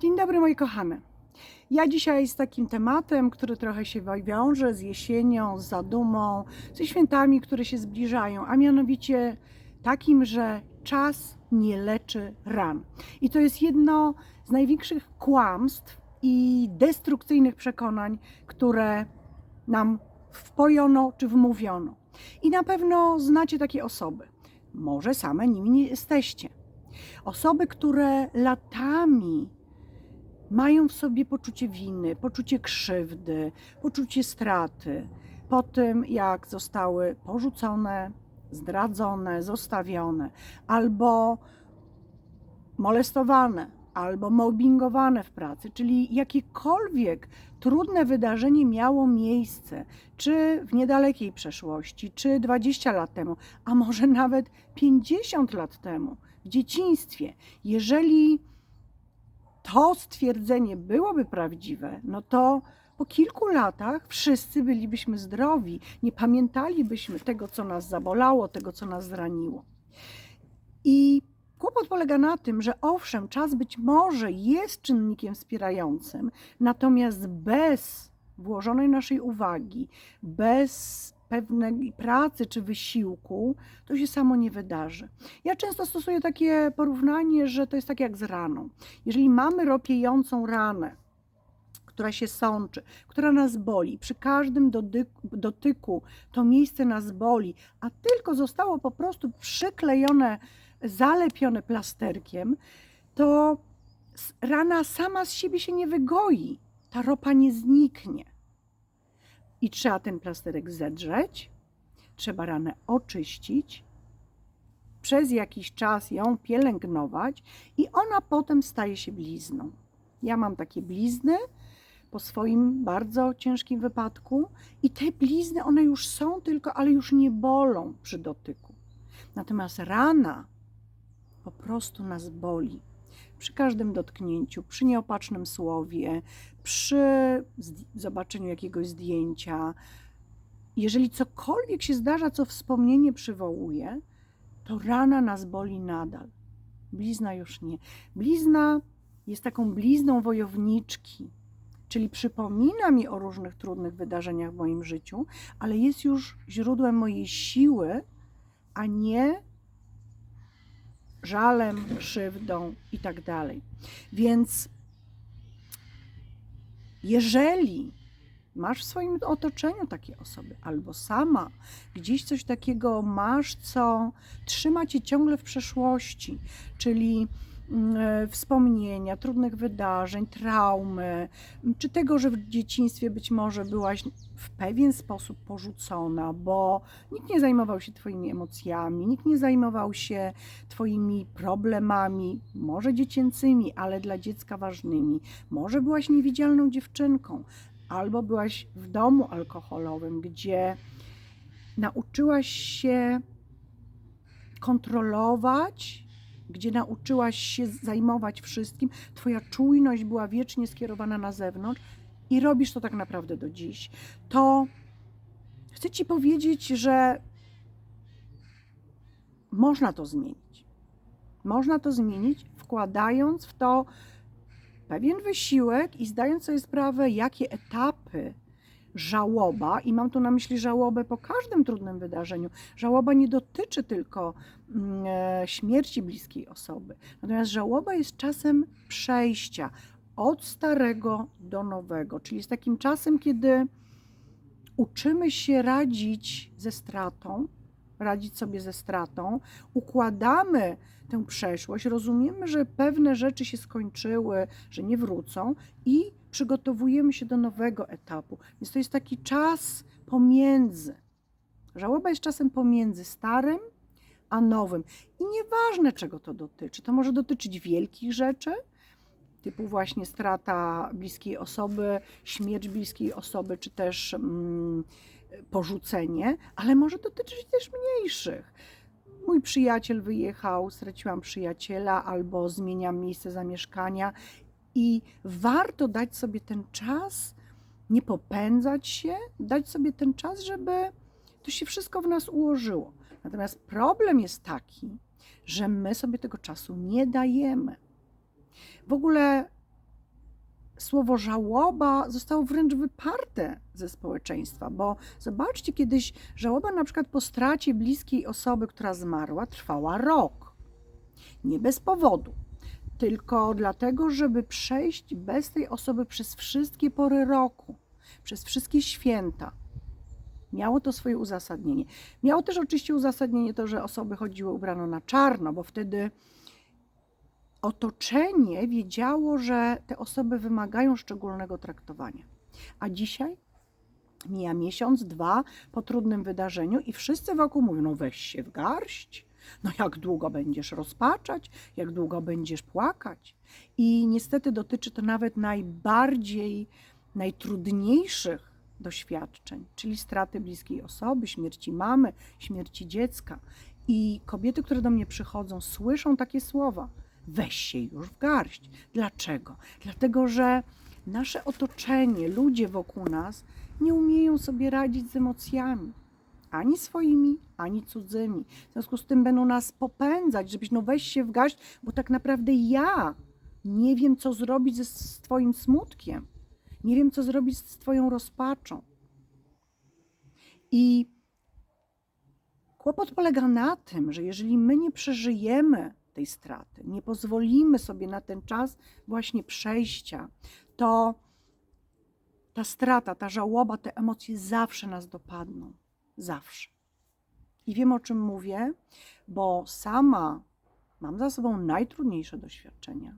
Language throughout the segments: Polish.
Dzień dobry moi kochane. Ja dzisiaj z takim tematem, który trochę się wiąże z jesienią, z zadumą, ze świętami, które się zbliżają, a mianowicie takim, że czas nie leczy ran. I to jest jedno z największych kłamstw i destrukcyjnych przekonań, które nam wpojono czy wmówiono. I na pewno znacie takie osoby. Może same nimi nie jesteście. Osoby, które latami mają w sobie poczucie winy, poczucie krzywdy, poczucie straty. Po tym, jak zostały porzucone, zdradzone, zostawione albo molestowane, albo mobbingowane w pracy, czyli jakiekolwiek trudne wydarzenie miało miejsce, czy w niedalekiej przeszłości, czy 20 lat temu, a może nawet 50 lat temu, w dzieciństwie, jeżeli to stwierdzenie byłoby prawdziwe, no to po kilku latach wszyscy bylibyśmy zdrowi, nie pamiętalibyśmy tego, co nas zabolało, tego, co nas zraniło. I kłopot polega na tym, że owszem, czas być może jest czynnikiem wspierającym, natomiast bez włożonej naszej uwagi, bez pewnej pracy czy wysiłku, to się samo nie wydarzy. Ja często stosuję takie porównanie, że to jest tak jak z raną. Jeżeli mamy ropiejącą ranę, która się sączy, która nas boli, przy każdym dotyku, dotyku to miejsce nas boli, a tylko zostało po prostu przyklejone, zalepione plasterkiem, to rana sama z siebie się nie wygoi. Ta ropa nie zniknie i trzeba ten plasterek zedrzeć, trzeba ranę oczyścić, przez jakiś czas ją pielęgnować i ona potem staje się blizną. Ja mam takie blizny po swoim bardzo ciężkim wypadku i te blizny one już są tylko, ale już nie bolą przy dotyku. Natomiast rana po prostu nas boli przy każdym dotknięciu, przy nieopatrznym słowie, przy zobaczeniu jakiegoś zdjęcia. Jeżeli cokolwiek się zdarza, co wspomnienie przywołuje, to rana nas boli nadal. Blizna już nie. Blizna jest taką blizną wojowniczki, czyli przypomina mi o różnych trudnych wydarzeniach w moim życiu, ale jest już źródłem mojej siły, a nie żalem, krzywdą i tak dalej. Więc jeżeli masz w swoim otoczeniu takie osoby, albo sama gdzieś coś takiego masz, co trzyma cię ciągle w przeszłości, czyli wspomnienia, trudnych wydarzeń, traumy, czy tego, że w dzieciństwie być może byłaś w pewien sposób porzucona, bo nikt nie zajmował się Twoimi emocjami, nikt nie zajmował się Twoimi problemami, może dziecięcymi, ale dla dziecka ważnymi. Może byłaś niewidzialną dziewczynką, albo byłaś w domu alkoholowym, gdzie nauczyłaś się kontrolować gdzie nauczyłaś się zajmować wszystkim, Twoja czujność była wiecznie skierowana na zewnątrz i robisz to tak naprawdę do dziś, to chcę Ci powiedzieć, że można to zmienić. Można to zmienić, wkładając w to pewien wysiłek i zdając sobie sprawę, jakie etapy żałoba, i mam tu na myśli żałobę po każdym trudnym wydarzeniu. Żałoba nie dotyczy tylko mm, e, śmierci bliskiej osoby, natomiast żałoba jest czasem przejścia od starego do nowego, czyli jest takim czasem, kiedy uczymy się radzić ze stratą, radzić sobie ze stratą, układamy tę przeszłość, rozumiemy, że pewne rzeczy się skończyły, że nie wrócą i przygotowujemy się do nowego etapu. Więc to jest taki czas pomiędzy. Żałoba jest czasem pomiędzy starym a nowym. I nieważne, czego to dotyczy. To może dotyczyć wielkich rzeczy, typu właśnie strata bliskiej osoby, śmierć bliskiej osoby, czy też mm, porzucenie, ale może dotyczyć też mniejszych. Mój przyjaciel wyjechał, straciłam przyjaciela, albo zmieniam miejsce zamieszkania i warto dać sobie ten czas, nie popędzać się, dać sobie ten czas, żeby to się wszystko w nas ułożyło. Natomiast problem jest taki, że my sobie tego czasu nie dajemy. W ogóle słowo żałoba zostało wręcz wyparte ze społeczeństwa, bo zobaczcie, kiedyś żałoba na przykład po stracie bliskiej osoby, która zmarła, trwała rok. Nie bez powodu, tylko dlatego, żeby przejść bez tej osoby przez wszystkie pory roku, przez wszystkie święta. Miało to swoje uzasadnienie. Miało też oczywiście uzasadnienie to, że osoby chodziły ubrane na czarno, bo wtedy otoczenie wiedziało, że te osoby wymagają szczególnego traktowania. A dzisiaj mija miesiąc, dwa po trudnym wydarzeniu i wszyscy wokół mówią: No weź się w garść. No jak długo będziesz rozpaczać, jak długo będziesz płakać. I niestety dotyczy to nawet najbardziej, najtrudniejszych doświadczeń, czyli straty bliskiej osoby, śmierci mamy, śmierci dziecka. I kobiety, które do mnie przychodzą, słyszą takie słowa: weź się już w garść. Dlaczego? Dlatego, że nasze otoczenie, ludzie wokół nas nie umieją sobie radzić z emocjami. Ani swoimi, ani cudzymi. W związku z tym będą nas popędzać, żebyś no weź się w garść, bo tak naprawdę ja nie wiem, co zrobić ze, z Twoim smutkiem. Nie wiem, co zrobić z Twoją rozpaczą. I kłopot polega na tym, że jeżeli my nie przeżyjemy tej straty, nie pozwolimy sobie na ten czas właśnie przejścia, to ta strata, ta żałoba, te emocje zawsze nas dopadną. Zawsze. I wiem o czym mówię, bo sama mam za sobą najtrudniejsze doświadczenia.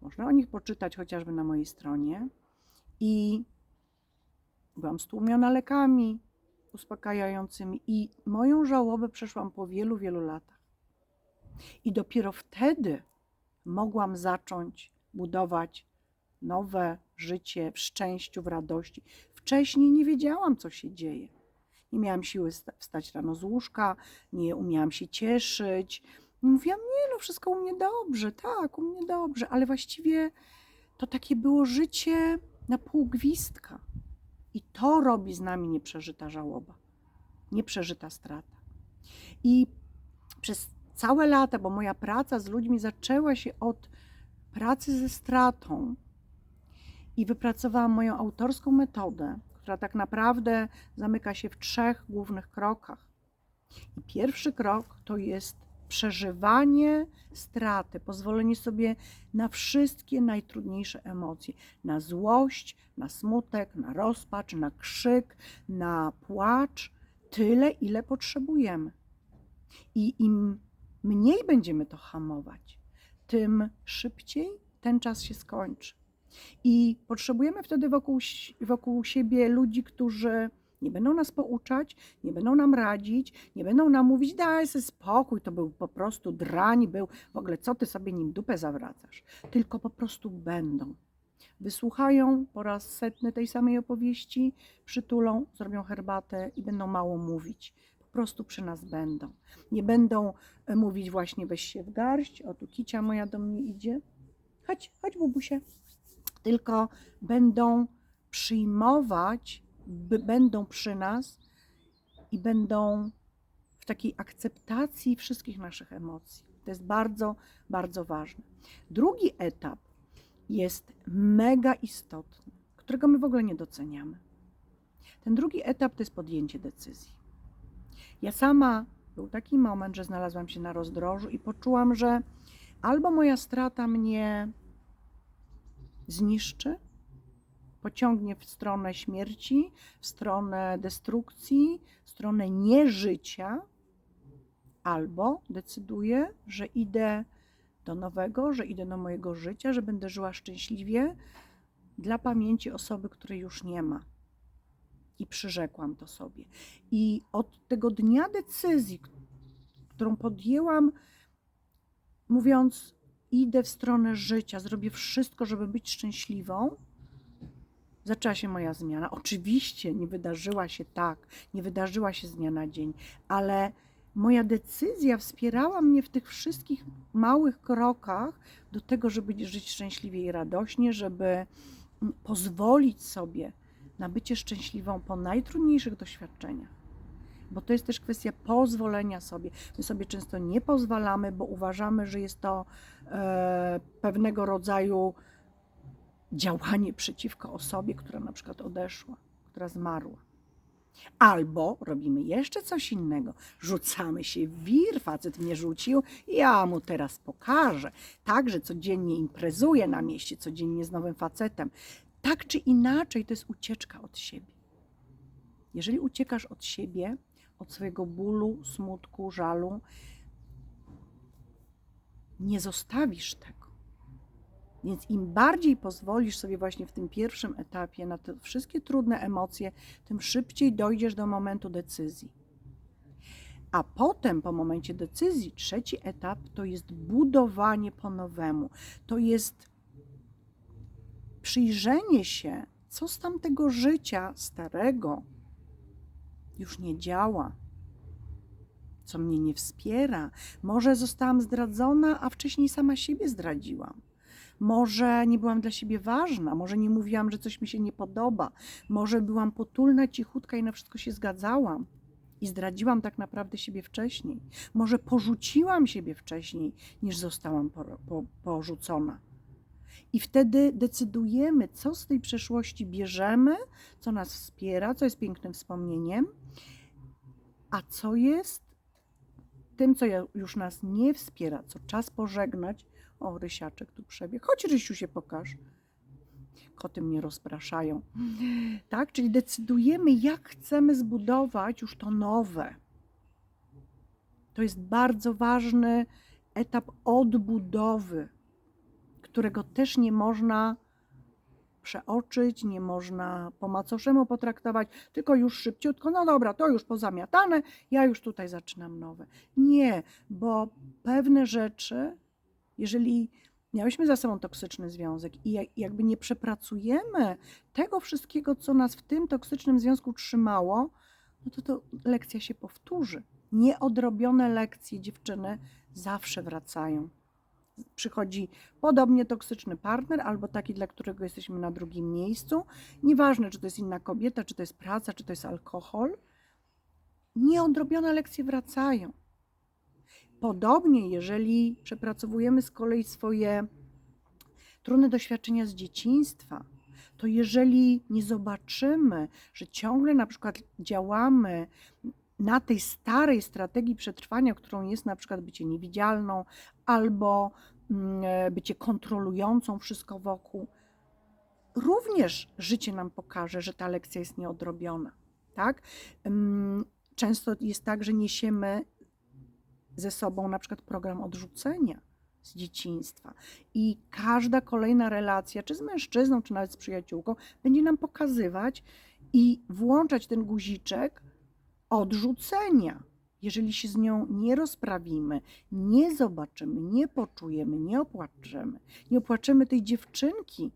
Można o nich poczytać chociażby na mojej stronie. I byłam stłumiona lekami uspokajającymi, i moją żałobę przeszłam po wielu, wielu latach. I dopiero wtedy mogłam zacząć budować nowe życie w szczęściu, w radości. Wcześniej nie wiedziałam, co się dzieje. Nie miałam siły wstać rano z łóżka, nie umiałam się cieszyć. Mówiłam, nie, no wszystko u mnie dobrze, tak, u mnie dobrze, ale właściwie to takie było życie na pół gwizdka. I to robi z nami nieprzeżyta żałoba, nieprzeżyta strata. I przez całe lata, bo moja praca z ludźmi zaczęła się od pracy ze stratą i wypracowałam moją autorską metodę, która tak naprawdę zamyka się w trzech głównych krokach. I pierwszy krok to jest przeżywanie straty, pozwolenie sobie na wszystkie najtrudniejsze emocje: na złość, na smutek, na rozpacz, na krzyk, na płacz, tyle, ile potrzebujemy. I im mniej będziemy to hamować, tym szybciej ten czas się skończy. I potrzebujemy wtedy wokół, wokół siebie ludzi, którzy nie będą nas pouczać, nie będą nam radzić, nie będą nam mówić, daj sobie spokój, to był po prostu drań, był w ogóle, co ty sobie nim dupę zawracasz. Tylko po prostu będą. Wysłuchają po raz setny tej samej opowieści, przytulą, zrobią herbatę i będą mało mówić. Po prostu przy nas będą. Nie będą e, mówić właśnie weź się w garść, o tu kicia moja do mnie idzie. Chodź, chodź bubusie. Tylko będą przyjmować będą przy nas i będą w takiej akceptacji wszystkich naszych emocji. To jest bardzo, bardzo ważne. Drugi etap jest mega istotny, którego my w ogóle nie doceniamy. Ten drugi etap to jest podjęcie decyzji. Ja sama był taki moment, że znalazłam się na rozdrożu i poczułam, że albo moja strata mnie zniszczy, pociągnie w stronę śmierci, w stronę destrukcji, w stronę nieżycia, albo decyduję, że idę do nowego, że idę do mojego życia, że będę żyła szczęśliwie dla pamięci osoby, której już nie ma. I przyrzekłam to sobie. I od tego dnia decyzji, którą podjęłam, mówiąc, idę w stronę życia, zrobię wszystko, żeby być szczęśliwą, zaczęła się moja zmiana. Oczywiście nie wydarzyła się tak, nie wydarzyła się z dnia na dzień, ale moja decyzja wspierała mnie w tych wszystkich małych krokach do tego, żeby żyć szczęśliwie i radośnie, żeby mm, pozwolić sobie na bycie szczęśliwą po najtrudniejszych doświadczeniach. Bo to jest też kwestia pozwolenia sobie. My sobie często nie pozwalamy, bo uważamy, że jest to e, pewnego rodzaju działanie przeciwko osobie, która na przykład odeszła, która zmarła. Albo robimy jeszcze coś innego. Rzucamy się w wir, facet mnie rzucił, ja mu teraz pokażę. Także codziennie imprezuję na mieście, codziennie z nowym facetem. Tak czy inaczej, to jest ucieczka od siebie. Jeżeli uciekasz od siebie, od swojego bólu, smutku, żalu, nie zostawisz tego. Więc im bardziej pozwolisz sobie właśnie w tym pierwszym etapie na te wszystkie trudne emocje, tym szybciej dojdziesz do momentu decyzji. A potem, po momencie decyzji, trzeci etap to jest budowanie po nowemu. To jest przyjrzenie się, co z tamtego życia starego już nie działa, co mnie nie wspiera. Może zostałam zdradzona, a wcześniej sama siebie zdradziłam. Może nie byłam dla siebie ważna, może nie mówiłam, że coś mi się nie podoba, może byłam potulna, cichutka i na wszystko się zgadzałam i zdradziłam tak naprawdę siebie wcześniej. Może porzuciłam siebie wcześniej, niż zostałam po, po, porzucona. I wtedy decydujemy, co z tej przeszłości bierzemy, co nas wspiera, co jest pięknym wspomnieniem, a co jest tym, co już nas nie wspiera, co czas pożegnać. O, Rysiaczek tu przebiegł. Chodź, Rysiu, się pokaż. Koty mnie rozpraszają. Tak, czyli decydujemy, jak chcemy zbudować już to nowe. To jest bardzo ważny etap odbudowy, którego też nie można przeoczyć, nie można po macoszemu potraktować, tylko już szybciutko, no dobra, to już pozamiatane, ja już tutaj zaczynam nowe. Nie, bo pewne rzeczy, jeżeli miałyśmy za sobą toksyczny związek i jakby nie przepracujemy tego wszystkiego, co nas w tym toksycznym związku trzymało, no to to lekcja się powtórzy. Nieodrobione lekcje dziewczyny zawsze wracają przychodzi podobnie toksyczny partner albo taki, dla którego jesteśmy na drugim miejscu. Nieważne, czy to jest inna kobieta, czy to jest praca, czy to jest alkohol. Nieodrobione lekcje wracają. Podobnie, jeżeli przepracowujemy z kolei swoje trudne doświadczenia z dzieciństwa, to jeżeli nie zobaczymy, że ciągle na przykład działamy na tej starej strategii przetrwania, którą jest na przykład bycie niewidzialną albo mm, e, bycie kontrolującą wszystko wokół, również życie nam pokaże, że ta lekcja jest nieodrobiona. Tak? Często jest tak, że niesiemy ze sobą na przykład program odrzucenia z dzieciństwa. I każda kolejna relacja, czy z mężczyzną, czy nawet z przyjaciółką, będzie nam pokazywać i włączać ten guziczek, odrzucenia. Jeżeli się z nią nie rozprawimy, nie zobaczymy, nie poczujemy, nie opłaczemy, nie opłaczemy tej dziewczynki,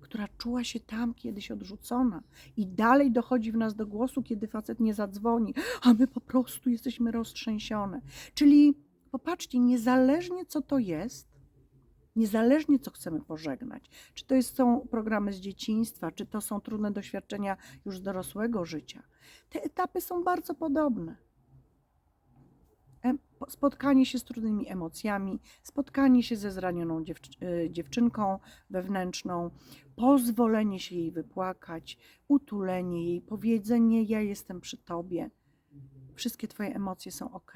która czuła się tam kiedyś odrzucona i dalej dochodzi w nas do głosu, kiedy facet nie zadzwoni, a my po prostu jesteśmy roztrzęsione. Czyli popatrzcie, niezależnie co to jest, niezależnie co chcemy pożegnać, czy to jest, są programy z dzieciństwa, czy to są trudne doświadczenia już z dorosłego życia, te etapy są bardzo podobne. Spotkanie się z trudnymi emocjami, spotkanie się ze zranioną e, dziewczynką wewnętrzną, pozwolenie się jej wypłakać, utulenie jej, powiedzenie: Ja jestem przy tobie. Wszystkie Twoje emocje są ok.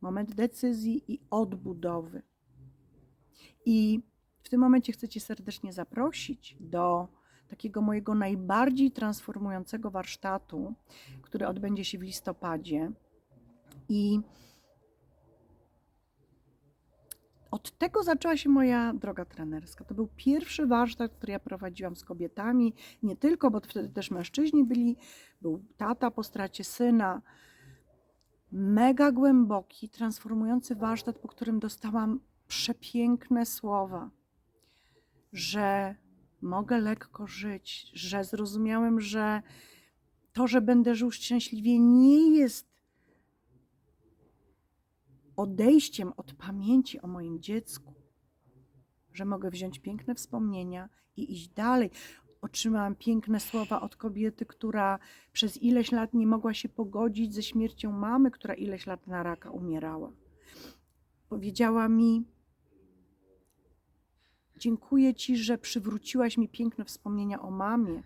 Moment decyzji i odbudowy. I w tym momencie chcę Cię serdecznie zaprosić do takiego mojego najbardziej transformującego warsztatu, który odbędzie się w listopadzie. I od tego zaczęła się moja droga trenerska. To był pierwszy warsztat, który ja prowadziłam z kobietami, nie tylko, bo wtedy też mężczyźni byli, był tata po stracie syna. Mega głęboki, transformujący warsztat, po którym dostałam przepiękne słowa, że mogę lekko żyć, że zrozumiałem, że to, że będę żył szczęśliwie, nie jest odejściem od pamięci o moim dziecku, że mogę wziąć piękne wspomnienia i iść dalej. Otrzymałam piękne słowa od kobiety, która przez ileś lat nie mogła się pogodzić ze śmiercią mamy, która ileś lat na raka umierała. Powiedziała mi: Dziękuję Ci, że przywróciłaś mi piękne wspomnienia o mamie,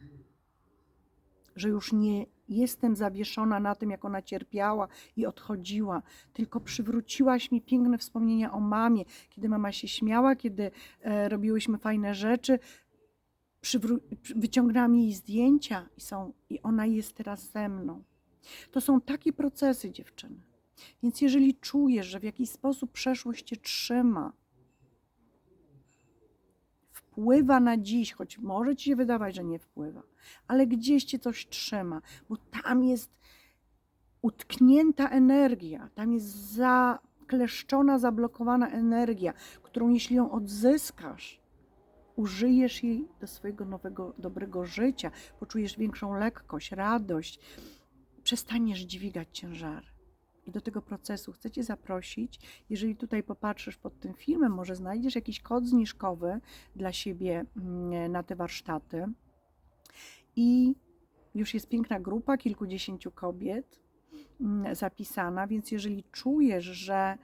że już nie jestem zawieszona na tym, jak ona cierpiała i odchodziła, tylko przywróciłaś mi piękne wspomnienia o mamie, kiedy mama się śmiała, kiedy e, robiłyśmy fajne rzeczy. Przywró- jej zdjęcia i, są, i ona jest teraz ze mną. To są takie procesy, dziewczyny. Więc jeżeli czujesz, że w jakiś sposób przeszłość cię trzyma, wpływa na dziś, choć może ci się wydawać, że nie wpływa, ale gdzieś cię coś trzyma, bo tam jest utknięta energia, tam jest zakleszczona, zablokowana energia, którą jeśli ją odzyskasz, użyjesz jej do swojego nowego, dobrego życia, poczujesz większą lekkość, radość, przestaniesz dźwigać ciężary. I do tego procesu chcę Cię zaprosić. Jeżeli tutaj popatrzysz pod tym filmem, może znajdziesz jakiś kod zniżkowy dla siebie mm, na te warsztaty. I już jest piękna grupa, kilkudziesięciu kobiet mm, zapisana, więc jeżeli czujesz, że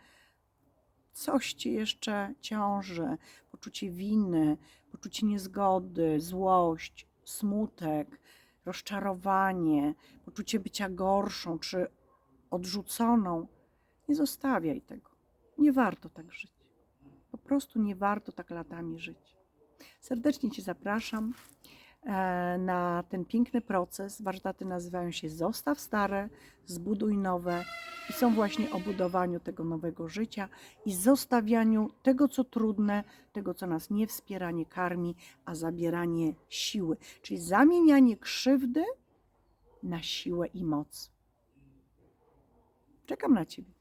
coś Cię jeszcze ciąży, poczucie winy, poczucie niezgody, złość, smutek, rozczarowanie, poczucie bycia gorszą czy odrzuconą, nie zostawiaj tego. Nie warto tak żyć. Po prostu nie warto tak latami żyć. Serdecznie Cię zapraszam e, na ten piękny proces. Warsztaty nazywają się Zostaw stare, zbuduj nowe i są właśnie o budowaniu tego nowego życia i zostawianiu tego, co trudne, tego, co nas nie wspiera, nie karmi, a zabieranie siły, czyli zamienianie krzywdy na siłę i moc. Czekam na Ciebie.